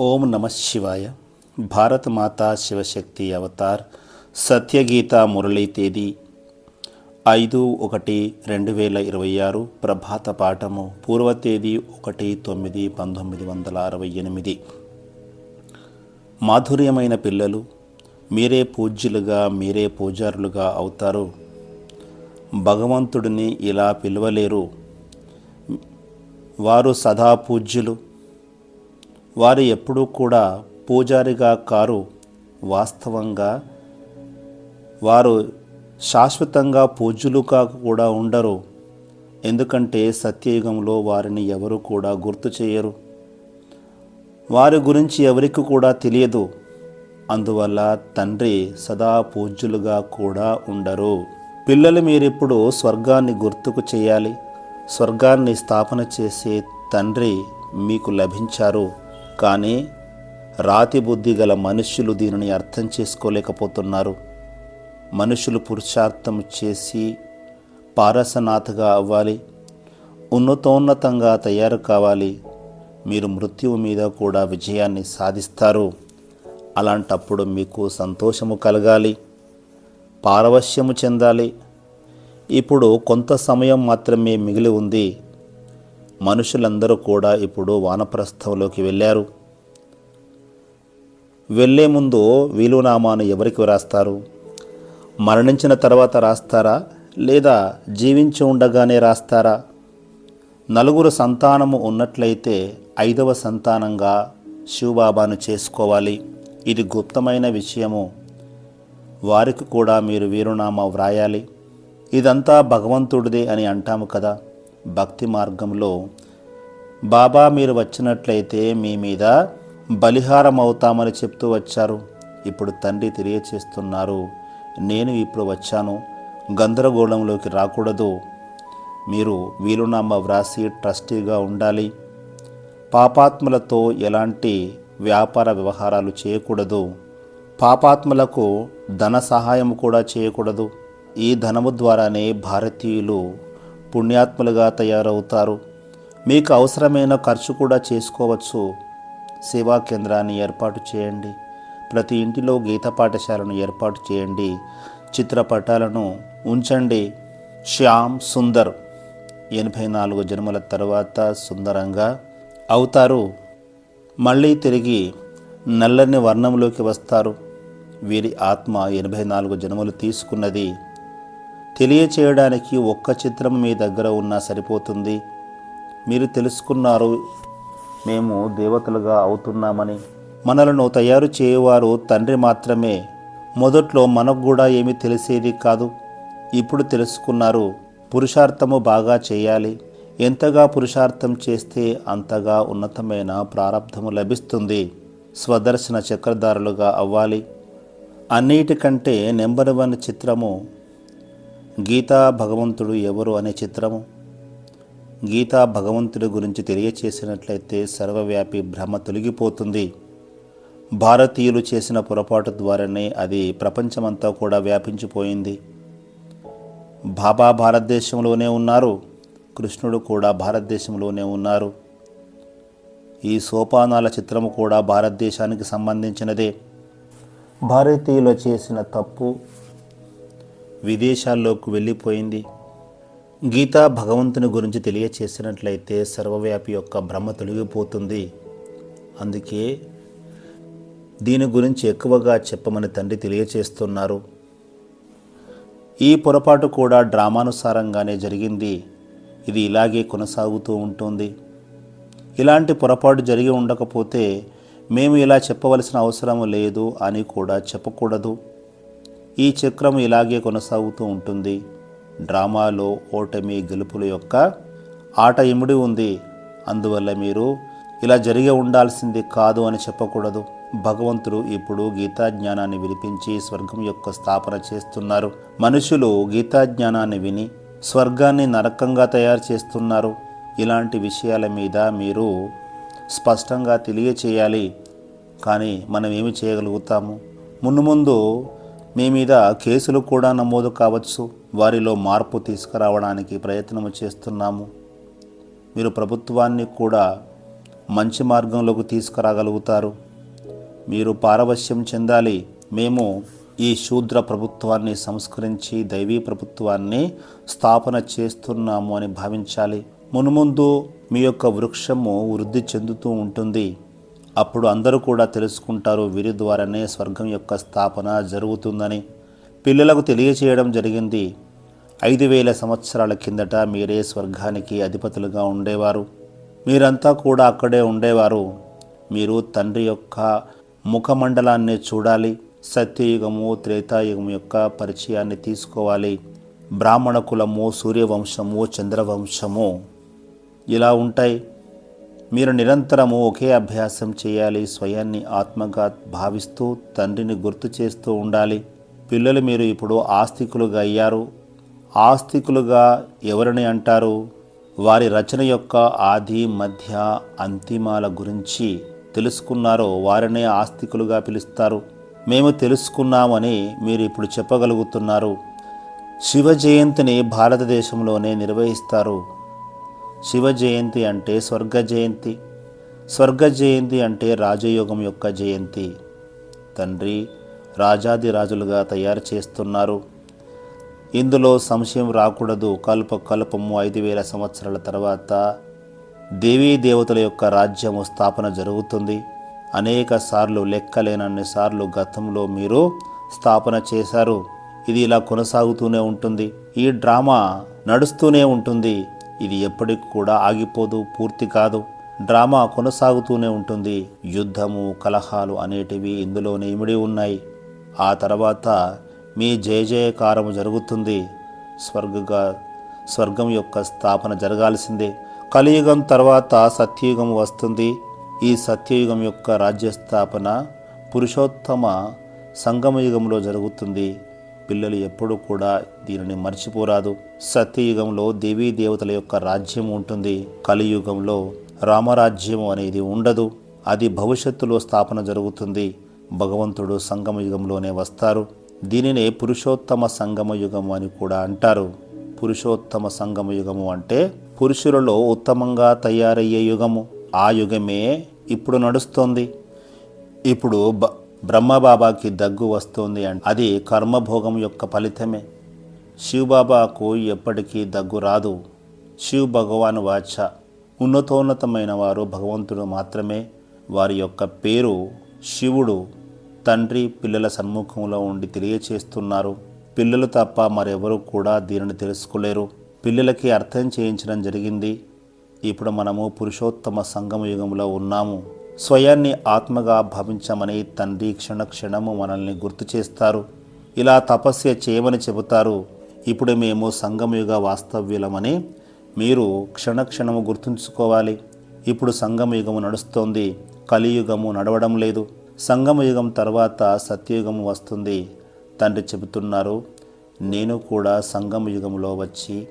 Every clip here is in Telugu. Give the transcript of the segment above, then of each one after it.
ఓం నమ శివాయ. భారత మాతా శివశక్తి అవతార్ సత్యగీత మురళీ తేదీ ఐదు ఒకటి రెండు వేల ఇరవై ఆరు ప్రభాత పాఠము పూర్వ తేదీ ఒకటి తొమ్మిది పంతొమ్మిది వందల అరవై ఎనిమిది. మాధుర్యమైన పిల్లలు మీరే పూజ్యులుగా మీరే పూజారులుగా అవుతారు. భగవంతుడిని ఇలా పిలవలేరు. వారు సదా పూజ్యులు వారు ఎప్పుడూ కూడా పూజారిగా కారు వాస్తవంగా వారు శాశ్వతంగా పూజ్యులుగా కూడా ఉండరు. ఎందుకంటే సత్యయుగంలో వారిని ఎవరు కూడా గుర్తు చేయరు. వారి గురించి ఎవరికి కూడా తెలియదు. అందువల్ల తండ్రి సదా పూజ్యులుగా కూడా ఉండరు. పిల్లలు మీరిప్పుడు స్వర్గాన్ని గుర్తుకు చేయాలి. స్వర్గాన్ని స్థాపన చేసే తండ్రి మీకు లభించారు. కానీ రాతి బుద్ధి గల మనుష్యులు దీనిని అర్థం చేసుకోలేకపోతున్నారు. మనుషులు పురుషార్థం చేసి పారసనాథగా అవ్వాలి. ఉన్నతోన్నతంగా తయారు కావాలి. మీరు మృత్యువు మీద కూడా విజయాన్ని సాధిస్తారు. అలాంటప్పుడు మీకు సంతోషము కలగాలి. పారవశ్యము చెందాలి. ఇప్పుడు కొంత సమయం మాత్రమే మిగిలి ఉంది. మనుషులందరూ కూడా ఇప్పుడు వానప్రస్థంలోకి వెళ్ళారు. వెళ్ళే ముందు వీలునామాను ఎవరికి రాస్తారు మరణించిన తర్వాత రాస్తారా? లేదా జీవించి ఉండగానే రాస్తారా? నలుగురు సంతానము ఉన్నట్లయితే ఐదవ సంతానంగా శివబాబాను చేసుకోవాలి. ఇది గుప్తమైన విషయము. వారికి కూడా మీరు వీరునామా వ్రాయాలి. ఇదంతా భగవంతుడిదే అని అంటాము కదా. భక్తి మార్గంలో బాబా మీరు వచ్చినట్లయితే మీ మీద బలిహారం అవుతామని చెప్తూ వచ్చారు. ఇప్పుడు తండ్రి తెలియచేస్తున్నారు నేను ఇప్పుడు వచ్చాను. గందరగోళంలోకి రాకూడదు. మీరు వీలునామా వ్రాసి ట్రస్టీగా ఉండాలి. పాపాత్ములతో ఎలాంటి వ్యాపార వ్యవహారాలు చేయకూడదు. పాపాత్ములకు ధన సహాయం కూడా చేయకూడదు. ఈ ధనము ద్వారానే భారతీయులు పుణ్యాత్ములుగా తయారవుతారు. మీకు అవసరమైన ఖర్చు కూడా చేసుకోవచ్చు. సేవా కేంద్రాన్ని ఏర్పాటు చేయండి. ప్రతి ఇంటిలో గీత పాఠశాలను ఏర్పాటు చేయండి. చిత్రపటాలను ఉంచండి. శ్యామ్ సుందర్ ఎనభై నాలుగు జన్మల తర్వాత సుందరంగా అవుతారు. మళ్ళీ తిరిగి నల్లని వర్ణంలోకి వస్తారు. వీరి ఆత్మ ఎనభై నాలుగు జన్మలు తీసుకున్నది తెలియచేయడానికి ఒక్క చిత్రం మీ దగ్గర ఉన్నా సరిపోతుంది. మీరు తెలుసుకున్నారు మేము దేవతలుగా అవుతున్నామని. మనలను తయారు చేయవారు తండ్రి మాత్రమే. మొదట్లో మనకు కూడా ఏమీ తెలిసేది కాదు. ఇప్పుడు తెలుసుకున్నారు పురుషార్థము బాగా చేయాలి. ఎంతగా పురుషార్థం చేస్తే అంతగా ఉన్నతమైన ప్రారంధము లభిస్తుంది. స్వదర్శన చక్రధారులుగా అవ్వాలి. అన్నిటికంటే నెంబర్ వన్ చిత్రము గీతా భగవంతుడు ఎవరు అనే చిత్రము. గీతా భగవంతుడి గురించి తెలియచేసినట్లయితే సర్వవ్యాపి భ్రమ తొలగిపోతుంది. భారతీయులు చేసిన పొరపాటు ద్వారానే అది ప్రపంచమంతా కూడా వ్యాపించిపోయింది. బాబా భారతదేశంలోనే ఉన్నారు. కృష్ణుడు కూడా భారతదేశంలోనే ఉన్నారు. ఈ సోపానాల చిత్రము కూడా భారతదేశానికి సంబంధించినదే. భారతీయులు చేసిన తప్పు విదేశాల్లోకి వెళ్ళిపోయింది. గీతా భగవంతుని గురించి తెలియచేసినట్లయితే సర్వవ్యాపి యొక్క భ్రమ తొలగిపోతుంది. అందుకే దీని గురించి ఎక్కువగా చెప్పమని తండ్రి తెలియచేస్తున్నారు. ఈ పొరపాటు కూడా డ్రామానుసారంగానే జరిగింది. ఇది ఇలాగే కొనసాగుతూ ఉంటుంది. ఇలాంటి పొరపాటు జరిగి ఉండకపోతే మేము ఇలా చెప్పవలసిన అవసరం లేదు అని కూడా చెప్పకూడదు. ఈ చక్రం ఇలాగే కొనసాగుతూ ఉంటుంది. డ్రామాలో ఓటమి గెలుపుల యొక్క ఆట ఇముడి ఉంది. అందువల్ల మీరు ఇలా జరిగి ఉండాల్సింది కాదు అని చెప్పకూడదు. భగవంతుడు ఇప్పుడు గీతాజ్ఞానాన్ని వినిపించి స్వర్గం యొక్క స్థాపన చేస్తున్నారు. మనుషులు గీతాజ్ఞానాన్ని విని స్వర్గాన్ని నరకంగా తయారు చేస్తున్నారు. ఇలాంటి విషయాల మీద మీరు స్పష్టంగా తెలియచేయాలి. కానీ మనం ఏమి చేయగలుగుతాము? మున్ను ముందు మీ మీద కేసులు కూడా నమోదు కావచ్చు. వారిలో మార్పు తీసుకురావడానికి ప్రయత్నము చేస్తున్నాము. మీరు ప్రభుత్వాన్ని కూడా మంచి మార్గంలోకి తీసుకురాగలుగుతారు. మీరు పారవశ్యం చెందాలి. మేము ఈ శూద్ర ప్రభుత్వాన్ని సంస్కరించి దైవీ ప్రభుత్వాన్ని స్థాపన చేస్తున్నాము అని భావించాలి. మునుముందు మీ యొక్క వృక్షము వృద్ధి చెందుతూ ఉంటుంది. అప్పుడు అందరూ కూడా తెలుసుకుంటారు వీరి ద్వారానే స్వర్గం యొక్క స్థాపన జరుగుతుందని. పిల్లలకు తెలియచేయడం జరిగింది. ఐదు వేల సంవత్సరాల కిందట మీరే స్వర్గానికి అధిపతులుగా ఉండేవారు. మీరంతా కూడా అక్కడే ఉండేవారు. మీరు తండ్రి యొక్క ముఖమండలాన్ని చూడాలి సత్యయుగము త్రేతాయుగము యొక్క పరిచయాన్ని తీసుకోవాలి. బ్రాహ్మణ కులము సూర్యవంశము చంద్రవంశము ఇలా ఉంటాయి. మీరు నిరంతరము ఒకే అభ్యాసం చేయాలి స్వయాన్ని ఆత్మగా భావిస్తూ తండ్రిని గుర్తు చేస్తూ ఉండాలి. పిల్లలు మీరు ఇప్పుడు ఆస్తికులుగా అయ్యారు. ఆస్తికులుగా ఎవరిని అంటారు? వారి రచన యొక్క ఆది మధ్య అంతిమాల గురించి తెలుసుకున్నారో వారినే ఆస్తికులుగా పిలుస్తారు. మేము తెలుసుకున్నామని మీరు ఇప్పుడు చెప్పగలుగుతున్నారు. శివ జయంతిని భారతదేశంలోనే నిర్వహిస్తారు. శివ జయంతి అంటే స్వర్గ జయంతి స్వర్గ జయంతి అంటే రాజయోగం యొక్క జయంతి. తండ్రి రాజాది రాజులుగా తయారు చేస్తున్నారు. ఇందులో సంశయం రాకూడదు. కల్ప కల్పము ఐదు వేల సంవత్సరాల తర్వాత దేవీ దేవతల యొక్క రాజ్యము స్థాపన జరుగుతుంది. అనేక సార్లు లెక్కలేనన్ని సార్లు గతంలో మీరు స్థాపన చేశారు. ఇది ఇలా కొనసాగుతూనే ఉంటుంది. ఈ డ్రామా నడుస్తూనే ఉంటుంది. ఇది ఎప్పటికి కూడా ఆగిపోదు పూర్తి కాదు. డ్రామా కొనసాగుతూనే ఉంటుంది. యుద్ధము కలహాలు అనేటివి ఇందులోనే ఇమిడి ఉన్నాయి. ఆ తర్వాత మీ జయ జయకారము జరుగుతుంది. స్వర్గగా స్వర్గం యొక్క స్థాపన జరగాల్సిందే. కలియుగం తర్వాత సత్యయుగం వస్తుంది. ఈ సత్యయుగం యొక్క రాజ్య స్థాపన పురుషోత్తమ సంగమయుగంలో జరుగుతుంది. పిల్లలు ఎప్పుడూ కూడా దీనిని మర్చిపోరాదు. సత్యయుగంలో దేవీ దేవతల యొక్క రాజ్యం ఉంటుంది. కలియుగంలో రామరాజ్యం అనేది ఉండదు. అది భవిష్యత్తులో స్థాపన జరుగుతుంది. భగవంతుడు సంగమయుగంలోనే వస్తారు. దీనినే పురుషోత్తమ సంగమ అని కూడా అంటారు. పురుషోత్తమ సంగమ యుగము అంటే పురుషులలో ఉత్తమంగా తయారయ్యే యుగము. ఆ యుగమే ఇప్పుడు నడుస్తోంది. ఇప్పుడు బ బ్రహ్మబాబాకి దగ్గు వస్తుంది అంటే. అది కర్మభోగం యొక్క ఫలితమే. శివబాబాకు ఎప్పటికీ దగ్గు రాదు. శివ భగవాన్ వాచ. ఉన్నతోన్నతమైన వారు భగవంతుడు మాత్రమే. వారి యొక్క పేరు శివుడు. తండ్రి పిల్లల సన్ముఖంలో ఉండి తెలియచేస్తున్నారు. పిల్లలు తప్ప మరెవరూ కూడా దీనిని తెలుసుకోలేరు. పిల్లలకి అర్థం చేయించడం జరిగింది. ఇప్పుడు మనము పురుషోత్తమ సంగమ యుగంలో ఉన్నాము. స్వయాన్ని ఆత్మగా భావించమని తండ్రి క్షణక్షణము మనల్ని గుర్తు చేస్తారు. ఇలా తపస్య చేయమని చెబుతారు. ఇప్పుడు మేము సంగమయుగ వాస్తవ్యులమని మీరు క్షణక్షణము గుర్తుంచుకోవాలి. ఇప్పుడు సంగమయుగము నడుస్తోంది. కలియుగము నడవడం లేదు. సంగమయుగం తర్వాత సత్యయుగము వస్తుంది. తండ్రి చెబుతున్నారు నేను కూడా సంగమయుగంలో వచ్చి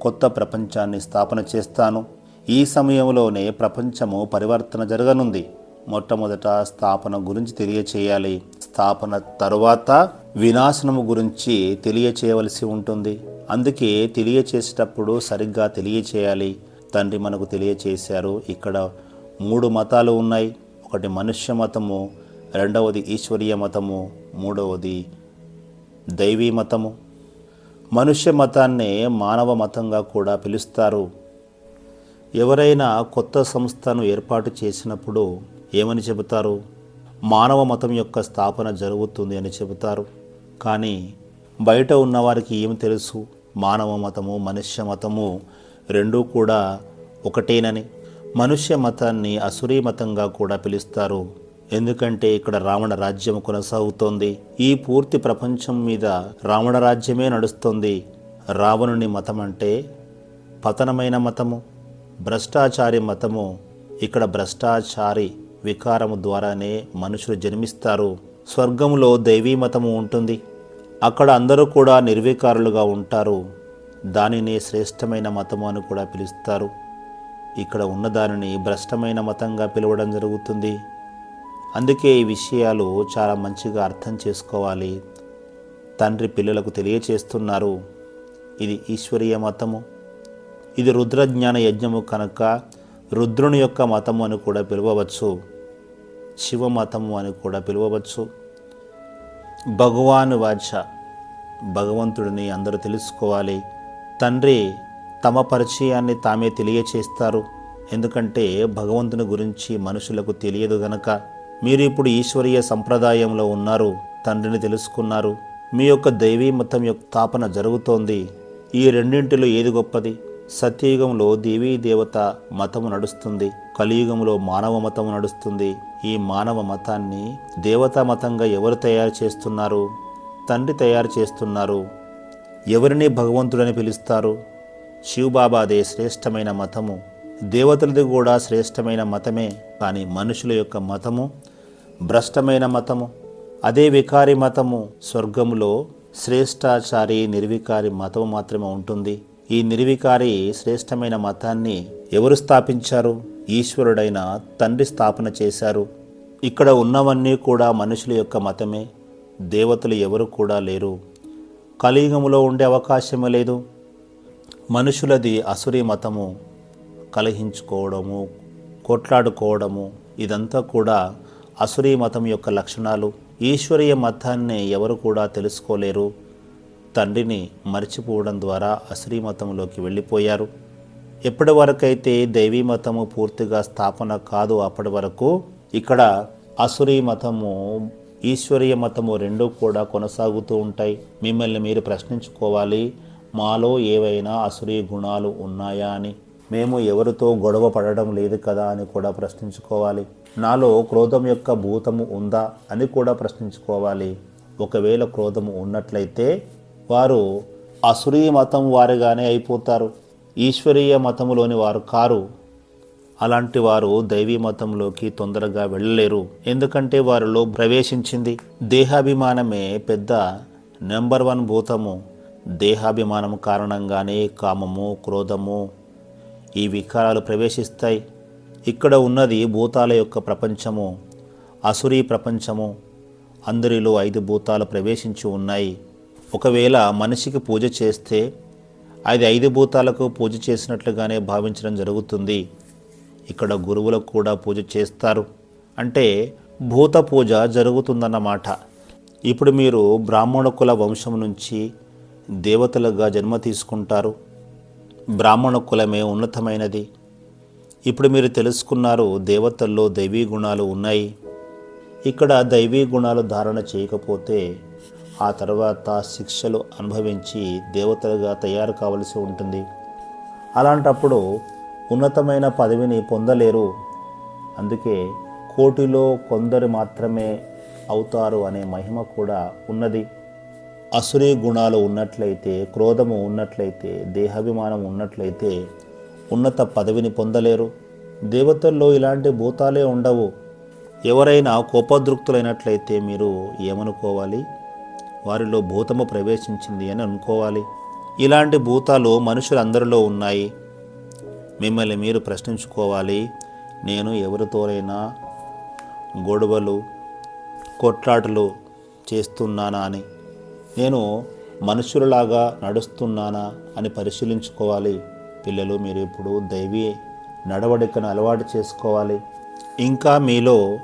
కొత్త ప్రపంచాన్ని స్థాపన చేస్తాను. ఈ సమయంలోనే ప్రపంచము పరివర్తన జరగనుంది. మొట్టమొదట స్థాపన గురించి తెలియచేయాలి. స్థాపన తరువాత వినాశనము గురించి తెలియచేయవలసి ఉంటుంది. అందుకే తెలియచేసేటప్పుడు సరిగ్గా తెలియచేయాలి. తండ్రి మనకు తెలియచేశారు. ఇక్కడ మూడు మతాలు ఉన్నాయి. ఒకటి మనుష్య మతము రెండవది ఈశ్వరీయ మతము మూడవది దైవీ మతము. మనుష్య మతాన్నే మానవ మతంగా కూడా పిలుస్తారు. ఎవరైనా కొత్త సంస్థను ఏర్పాటు చేసినప్పుడు ఏమని చెబుతారు? మానవ మతం యొక్క స్థాపన జరుగుతుంది అని చెబుతారు. కానీ బయట ఉన్నవారికి ఏం తెలుసు? మానవ మతము మనుష్య మతము రెండూ కూడా ఒకటేనని. మనుష్య మతాన్ని అసురీ మతంగా కూడా పిలుస్తారు. ఎందుకంటే ఇక్కడ రావణ రాజ్యం కొనసాగుతోంది. ఈ పూర్తి ప్రపంచం మీద రావణ రాజ్యమే నడుస్తుంది. రావణుని మతం అంటే పతనమైన మతము. భ్రష్టాచారి మతము ఇక్కడ భ్రష్టాచారి వికారము ద్వారానే మనుషులు జన్మిస్తారు. స్వర్గంలో దైవీ మతము ఉంటుంది. అక్కడ అందరూ కూడా నిర్వికారులుగా ఉంటారు. దానిని శ్రేష్టమైన మతము అని కూడా పిలుస్తారు. ఇక్కడ ఉన్నదానిని భ్రష్టమైన మతంగా పిలవడం జరుగుతుంది. అందుకే ఈ విషయాలు చాలా మంచిగా అర్థం చేసుకోవాలి. తండ్రి పిల్లలకు తెలియచేస్తున్నారు. ఇది ఈశ్వరీయ మతము. ఇది రుద్రజ్ఞాన యజ్ఞము కనుక రుద్రుని యొక్క మతము అని కూడా పిలువవచ్చు శివమతము అని కూడా పిలువవచ్చు. భగవాన్ వాచ భగవంతుడిని అందరూ తెలుసుకోవాలి. తండ్రి తమ పరిచయాన్ని తామే తెలియచేస్తారు. ఎందుకంటే భగవంతుని గురించి మనుషులకు తెలియదు గనక. మీరు ఇప్పుడు ఈశ్వరీయ సంప్రదాయంలో ఉన్నారు తండ్రిని తెలుసుకున్నారు. మీ యొక్క దైవీ మతం యొక్క స్థాపన జరుగుతోంది. ఈ రెండింటిలో ఏది గొప్పది? సత్యయుగంలో దేవీ దేవత మతము నడుస్తుంది. కలియుగంలో మానవ మతము నడుస్తుంది. ఈ మానవ మతాన్ని దేవతా మతంగా ఎవరు తయారు చేస్తున్నారు? తండ్రి తయారు చేస్తున్నారు. ఎవరిని భగవంతుడని పిలుస్తారు? శివబాబాదే శ్రేష్టమైన మతము. దేవతలది కూడా శ్రేష్టమైన మతమే. కానీ మనుషుల యొక్క మతము భ్రష్టమైన మతము. అదే వికారి మతము. స్వర్గములో శ్రేష్టాచారి నిర్వికారి మతము మాత్రమే ఉంటుంది. ఈ నిర్వికారి శ్రేష్టమైన మతాన్ని ఎవరు స్థాపించారు? ఈశ్వరుడైన తండ్రి స్థాపన చేశారు. ఇక్కడ ఉన్నవన్నీ కూడా మనుషుల యొక్క మతమే. దేవతలు ఎవరు కూడా లేరు. కలియుగములో ఉండే అవకాశమే లేదు. మనుషులది అసురీ మతము. కలహించుకోవడము కొట్లాడుకోవడము ఇదంతా కూడా అసురీ మతం యొక్క లక్షణాలు. ఈశ్వరీయ మతాన్ని ఎవరు కూడా తెలుసుకోలేరు. తండ్రిని మర్చిపోవడం ద్వారా అశ్రీమతంలోకి వెళ్ళిపోయారు. ఎప్పటి వరకైతే దైవీ మతము పూర్తిగా స్థాపన కాదు అప్పటి వరకు ఇక్కడ అసురీ మతము ఈశ్వరీయ మతము రెండూ కూడా కొనసాగుతూ ఉంటాయి. మిమ్మల్ని మీరు ప్రశ్నించుకోవాలి మాలో ఏవైనా అసురీ గుణాలు ఉన్నాయా అని. మేము ఎవరితో గొడవ పడడం లేదు కదా అని కూడా ప్రశ్నించుకోవాలి. నాలో క్రోధం యొక్క భూతము ఉందా అని కూడా ప్రశ్నించుకోవాలి. ఒకవేళ క్రోధము ఉన్నట్లయితే వారు అసురీ మతం వారిగానే అయిపోతారు. ఈశ్వరీయ మతంలోని వారు కారు. అలాంటి వారు దైవీ మతంలోకి తొందరగా వెళ్ళలేరు. ఎందుకంటే వారిలో ప్రవేశించింది దేహాభిమానమే పెద్ద నెంబర్ వన్ భూతము. దేహాభిమానం కారణంగానే కామము క్రోధము ఈ వికారాలు ప్రవేశిస్తాయి. ఇక్కడ ఉన్నది భూతాల యొక్క ప్రపంచము అసురీ ప్రపంచము. అందరిలో ఐదు భూతాలు ప్రవేశించి ఉన్నాయి. ఒకవేళ మనిషికి పూజ చేస్తే అది ఐదు భూతాలకు పూజ చేసినట్లుగానే భావించడం జరుగుతుంది. ఇక్కడ గురువులకు కూడా పూజ చేస్తారు. అంటే భూత పూజ జరుగుతుందన్నమాట. ఇప్పుడు మీరు బ్రాహ్మణ కుల వంశం నుంచి దేవతలుగా జన్మ తీసుకుంటారు. బ్రాహ్మణ కులమే ఉన్నతమైనది. ఇప్పుడు మీరు తెలుసుకున్నారు దేవతల్లో దైవీ గుణాలు ఉన్నాయి. ఇక్కడ దైవీ గుణాలు ధారణ చేయకపోతే ఆ తర్వాత శిక్షలు అనుభవించి దేవతలుగా తయారు కావలసి ఉంటుంది. అలాంటప్పుడు ఉన్నతమైన పదవిని పొందలేరు. అందుకే కోటిలో కొందరు మాత్రమే అవుతారు అనే మహిమ కూడా ఉన్నది. అసురీ గుణాలు ఉన్నట్లయితే క్రోధము ఉన్నట్లయితే దేహాభిమానం ఉన్నట్లయితే ఉన్నత పదవిని పొందలేరు. దేవతల్లో ఇలాంటి భూతాలే ఉండవు. ఎవరైనా కోపదృక్తులైనట్లయితే మీరు ఏమనుకోవాలి? వారిలో భూతము ప్రవేశించింది అని అనుకోవాలి. ఇలాంటి భూతాలు మనుషులందరిలో ఉన్నాయి. మిమ్మల్ని మీరు ప్రశ్నించుకోవాలి. నేను ఎవరితోనైనా గొడవలు కొట్లాటలు చేస్తున్నానా అని. నేను మనుషులలాగా నడుస్తున్నానా అని పరిశీలించుకోవాలి. పిల్లలు మీరు ఇప్పుడు దైవీ నడవడికను అలవాటు చేసుకోవాలి. ఇంకా మీలో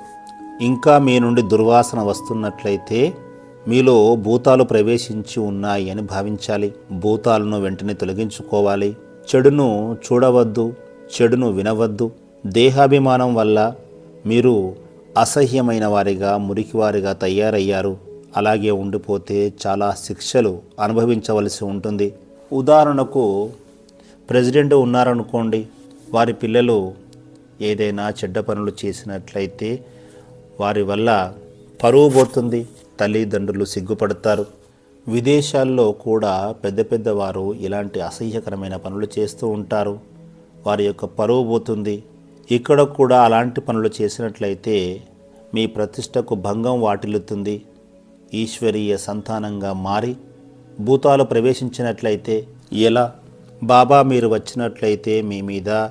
ఇంకా మీ నుండి దుర్వాసన వస్తున్నట్లయితే మీలో భూతాలు ప్రవేశించి ఉన్నాయి అని భావించాలి. భూతాలను వెంటనే తొలగించుకోవాలి. చెడును చూడవద్దు చెడును వినవద్దు. దేహాభిమానం వల్ల మీరు అసహ్యమైన వారిగా మురికివారిగా తయారయ్యారు. అలాగే ఉండిపోతే చాలా శిక్షలు అనుభవించవలసి ఉంటుంది. ఉదాహరణకు ప్రెసిడెంట్ ఉన్నారనుకోండి. వారి పిల్లలు ఏదైనా చెడ్డ పనులు చేసినట్లయితే వారి వల్ల పరువు పోతుంది. తల్లిదండ్రులు సిగ్గుపడతారు. విదేశాల్లో కూడా పెద్ద పెద్దవారు ఇలాంటి అసహ్యకరమైన పనులు చేస్తూ ఉంటారు. వారి యొక్క పరువు పోతుంది. ఇక్కడ కూడా అలాంటి పనులు చేసినట్లయితే మీ ప్రతిష్టకు భంగం వాటిల్లుతుంది. ఈశ్వరీయ సంతానంగా మారి భూతాలు ప్రవేశించినట్లయితే ఎలా? బాబా మీరు వచ్చినట్లయితే మీ మీద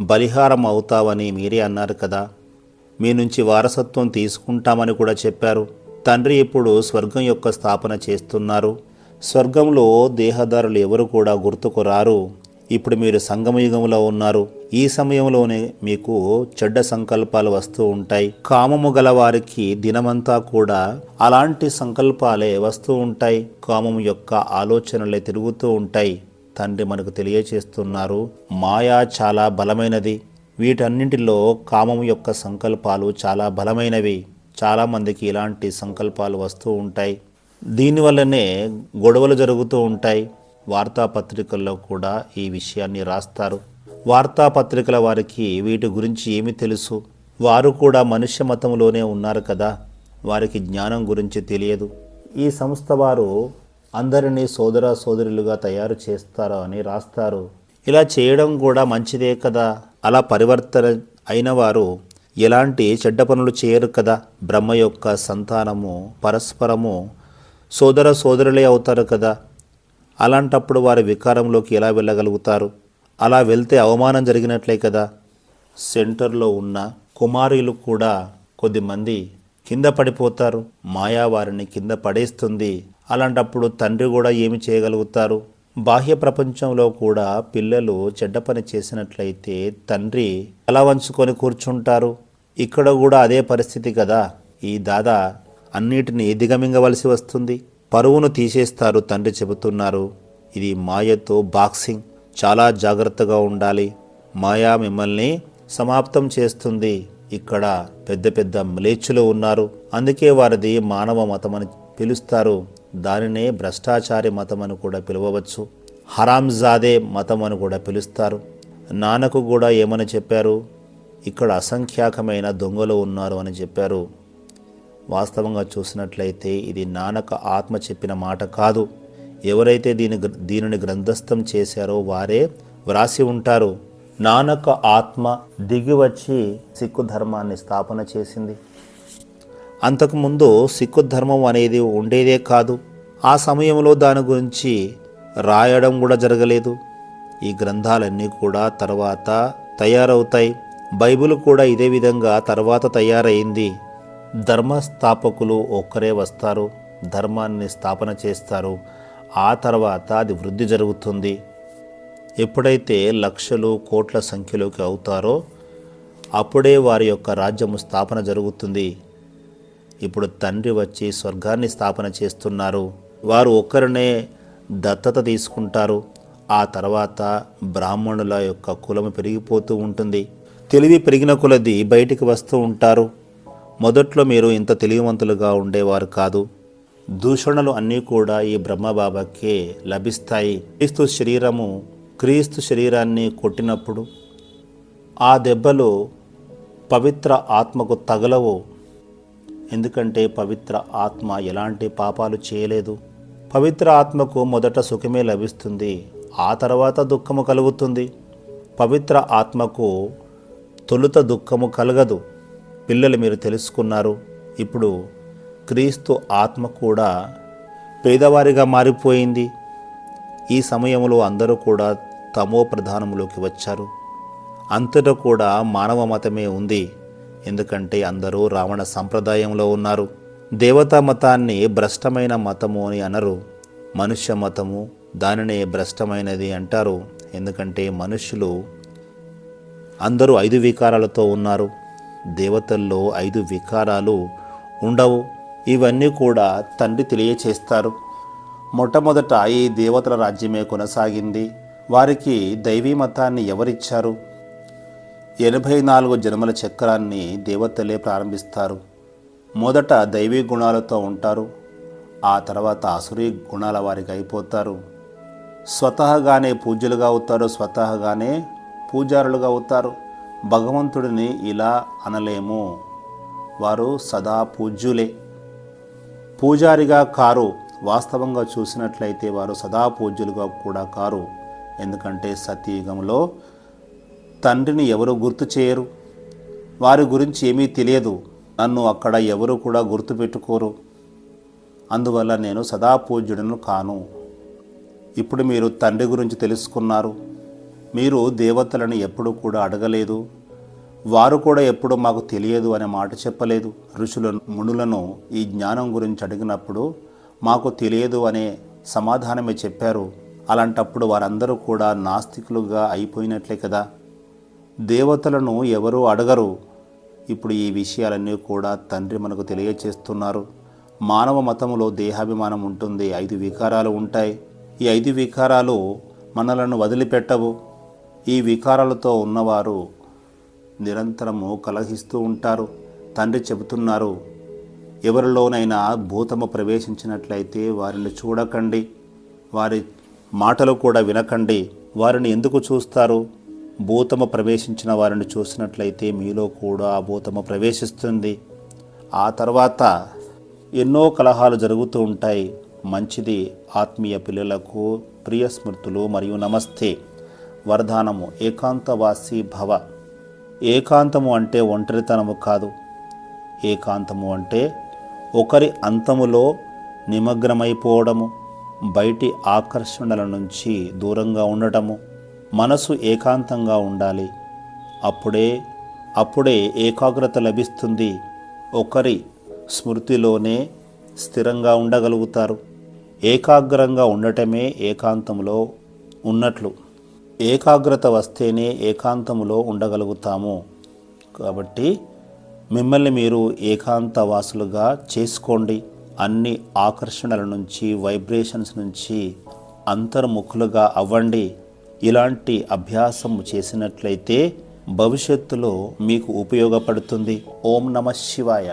బలిహారం అవుతావని మీరే అన్నారు కదా. మీ నుంచి వారసత్వం తీసుకుంటామని కూడా చెప్పారు. తండ్రి ఇప్పుడు స్వర్గం యొక్క స్థాపన చేస్తున్నారు? స్వర్గంలో దేహదారులు ఎవరు కూడా గుర్తుకు రారు. ఇప్పుడు మీరు సంగమయుగంలో ఉన్నారు. ఈ సమయంలోనే మీకు చెడ్డ సంకల్పాలు వస్తూ ఉంటాయి. కామము గల వారికి దినమంతా కూడా అలాంటి సంకల్పాలే వస్తూ ఉంటాయి. కామము యొక్క ఆలోచనలే తిరుగుతూ ఉంటాయి. తండ్రి మనకు తెలియచేస్తున్నారు. మాయా చాలా బలమైనది. వీటన్నింటిలో కామము యొక్క సంకల్పాలు చాలా బలమైనవి. చాలామందికి ఇలాంటి సంకల్పాలు వస్తూ ఉంటాయి. దీనివల్లనే గొడవలు జరుగుతూ ఉంటాయి. వార్తాపత్రికల్లో కూడా ఈ విషయాన్ని రాస్తారు. వార్తాపత్రికల వారికి వీటి గురించి ఏమి తెలుసు? వారు కూడా మనుష్య మతంలోనే ఉన్నారు కదా? వారికి జ్ఞానం గురించి తెలియదు. ఈ సంస్థ వారు అందరినీ సోదర సోదరులుగా తయారు చేస్తారు అని రాస్తారు. ఇలా చేయడం కూడా మంచిదే కదా? అలా పరివర్తన అయిన వారు ఎలాంటి చెడ్డ పనులు చేయరు కదా. బ్రహ్మ యొక్క సంతానము పరస్పరము సోదర సోదరులే అవుతారు కదా. అలాంటప్పుడు వారి వికారంలోకి ఎలా వెళ్ళగలుగుతారు? అలా వెళ్తే అవమానం జరిగినట్లే కదా. సెంటర్లో ఉన్న కుమారులు కూడా కొద్దిమంది కింద పడిపోతారు. మాయా వారిని కింద పడేస్తుంది. అలాంటప్పుడు తండ్రి కూడా ఏమి చేయగలుగుతారు? బాహ్య ప్రపంచంలో కూడా పిల్లలు చెడ్డ పని చేసినట్లయితే తండ్రి తల వంచుకొని కూర్చుంటారు. ఇక్కడ కూడా అదే పరిస్థితి కదా. ఈ దాదా అన్నిటినీ దిగమింగవలసి వస్తుంది. పరువును తీసేస్తారు తండ్రి చెబుతున్నారు. ఇది మాయతో బాక్సింగ్. చాలా జాగ్రత్తగా ఉండాలి. మాయా మిమ్మల్ని సమాప్తం చేస్తుంది. ఇక్కడ పెద్ద పెద్ద మ్లేచ్చులు ఉన్నారు. అందుకే వారిది మానవ మతమని పిలుస్తారు. దానినే భ్రష్టాచారి మతం అని కూడా పిలువవచ్చు. హరాంజాదే మతం అని కూడా పిలుస్తారు. నాన్నకు కూడా ఏమని చెప్పారు? ఇక్కడ అసంఖ్యాకమైన దొంగలు ఉన్నారు అని చెప్పారు. వాస్తవంగా చూసినట్లయితే ఇది నానక ఆత్మ చెప్పిన మాట కాదు. ఎవరైతే దీని దీనిని గ్రంథస్థం చేశారో వారే వ్రాసి ఉంటారు. నానక ఆత్మ దిగి వచ్చి సిక్కు ధర్మాన్ని స్థాపన చేసింది. అంతకుముందు సిక్కు ధర్మం అనేది ఉండేదే కాదు. ఆ సమయంలో దాని గురించి రాయడం కూడా జరగలేదు. ఈ గ్రంథాలన్నీ కూడా తర్వాత తయారవుతాయి. బైబిల్ కూడా ఇదే విధంగా తర్వాత తయారైంది. ధర్మస్థాపకులు ఒక్కరే వస్తారు. ధర్మాన్ని స్థాపన చేస్తారు. ఆ తర్వాత అది వృద్ధి జరుగుతుంది. ఎప్పుడైతే లక్షలు కోట్ల సంఖ్యలోకి అవుతారో అప్పుడే వారి యొక్క రాజ్యము స్థాపన జరుగుతుంది. ఇప్పుడు తండ్రి వచ్చి స్వర్గాన్ని స్థాపన చేస్తున్నారు. వారు ఒక్కరినే దత్తత తీసుకుంటారు. ఆ తర్వాత బ్రాహ్మణుల యొక్క కులము పెరిగిపోతూ ఉంటుంది. తెలివి పెరిగిన కొలది బయటికి వస్తూ ఉంటారు. మొదట్లో మీరు ఇంత తెలివివంతులుగా ఉండేవారు కాదు. దూషణలు అన్నీ కూడా ఈ బ్రహ్మబాబాకే లభిస్తాయి. క్రీస్తు శరీరము క్రీస్తు శరీరాన్ని కొట్టినప్పుడు ఆ దెబ్బలు పవిత్ర ఆత్మకు తగలవు. ఎందుకంటే పవిత్ర ఆత్మ ఎలాంటి పాపాలు చేయలేదు. పవిత్ర ఆత్మకు మొదట సుఖమే లభిస్తుంది ఆ తర్వాత దుఃఖము కలుగుతుంది. పవిత్ర ఆత్మకు తొలుత దుఃఖము కలగదు. పిల్లలు మీరు తెలుసుకున్నారు ఇప్పుడు క్రీస్తు ఆత్మ కూడా పేదవారిగా మారిపోయింది. ఈ సమయంలో అందరూ కూడా తమో ప్రధానంలోకి వచ్చారు. అంతటా కూడా మానవ మతమే ఉంది ఎందుకంటే అందరూ రావణ సంప్రదాయంలో ఉన్నారు. దేవతా మతాన్ని భ్రష్టమైన మతము అని అనరు. మనుష్య మతము దానినే భ్రష్టమైనది అంటారు. ఎందుకంటే మనుష్యులు అందరూ ఐదు వికారాలతో ఉన్నారు. దేవతల్లో ఐదు వికారాలు ఉండవు. ఇవన్నీ కూడా తండ్రి తెలియచేస్తారు. మొట్టమొదట ఈ దేవతల రాజ్యమే కొనసాగింది. వారికి దైవీ మతాన్ని ఎవరిచ్చారు? ఎనభై నాలుగు జన్మల చక్రాన్ని దేవతలే ప్రారంభిస్తారు. మొదట దైవీ గుణాలతో ఉంటారు ఆ తర్వాత అసురీ గుణాల వారికి అయిపోతారు. స్వతహగానే పూజ్యులుగా అవుతారు స్వతహగానే పూజారులుగా అవుతారు. భగవంతుడిని ఇలా అనలేము. వారు సదా పూజ్యులే. పూజారిగా కారు వాస్తవంగా చూసినట్లయితే వారు సదా పూజ్యులుగా కూడా కారు. ఎందుకంటే సతీయుగంలో తండ్రిని ఎవరు గుర్తు చేయరు. వారి గురించి ఏమీ తెలియదు. నన్ను అక్కడ ఎవరు కూడా గుర్తుపెట్టుకోరు. అందువల్ల నేను సదా పూజ్యుడను కాను. ఇప్పుడు మీరు తండ్రి గురించి తెలుసుకున్నారు. మీరు దేవతలను ఎప్పుడు కూడా అడగలేదు. వారు కూడా ఎప్పుడు మాకు తెలియదు అనే మాట చెప్పలేదు. ఋషుల మునులను ఈ జ్ఞానం గురించి అడిగినప్పుడు మాకు తెలియదు అనే సమాధానమే చెప్పారు. అలాంటప్పుడు వారందరూ కూడా నాస్తికులుగా అయిపోయినట్లే కదా. దేవతలను ఎవరూ అడగరు. ఇప్పుడు ఈ విషయాలన్నీ కూడా తండ్రి మనకు తెలియచేస్తున్నారు. మానవ మతంలో దేహాభిమానం ఉంటుంది. ఐదు వికారాలు ఉంటాయి. ఈ ఐదు వికారాలు మనలను వదిలిపెట్టవు. ఈ వికారాలతో ఉన్నవారు నిరంతరము కలహిస్తూ ఉంటారు. తండ్రి చెబుతున్నారు ఎవరిలోనైనా భూతము ప్రవేశించినట్లయితే వారిని చూడకండి. వారి మాటలు కూడా వినకండి. వారిని ఎందుకు చూస్తారు? భూతము ప్రవేశించిన వారిని చూసినట్లయితే మీలో కూడా ఆ భూతము ప్రవేశిస్తుంది. ఆ తర్వాత ఎన్నో కలహాలు జరుగుతూ ఉంటాయి. మంచిది ఆత్మీయ పిల్లలకు ప్రియ స్మృతులు మరియు నమస్తే. వరదానము ఏకాంతవాసి భవ. ఏకాంతము అంటే ఒంటరితనము కాదు. ఏకాంతము అంటే ఒకరి అంతములో నిమగ్నమైపోవడము బయటి ఆకర్షణల నుంచి దూరంగా ఉండటము. మనసు ఏకాంతంగా ఉండాలి. అప్పుడే అప్పుడే ఏకాగ్రత లభిస్తుంది. ఒకరి స్మృతిలోనే స్థిరంగా ఉండగలుగుతారు. ఏకాగ్రంగా ఉండటమే ఏకాంతంలో ఉన్నట్లు. ఏకాగ్రత వస్తేనే ఏకాంతములో ఉండగలుగుతాము. కాబట్టి మిమ్మల్ని మీరు ఏకాంతవాసులుగా చేసుకోండి. అన్ని ఆకర్షణల నుంచి వైబ్రేషన్స్ నుంచి అంతర్ముఖులుగా అవ్వండి. ఇలాంటి అభ్యాసం చేసినట్లయితే భవిష్యత్తులో మీకు ఉపయోగపడుతుంది. ఓం నమ శివాయ.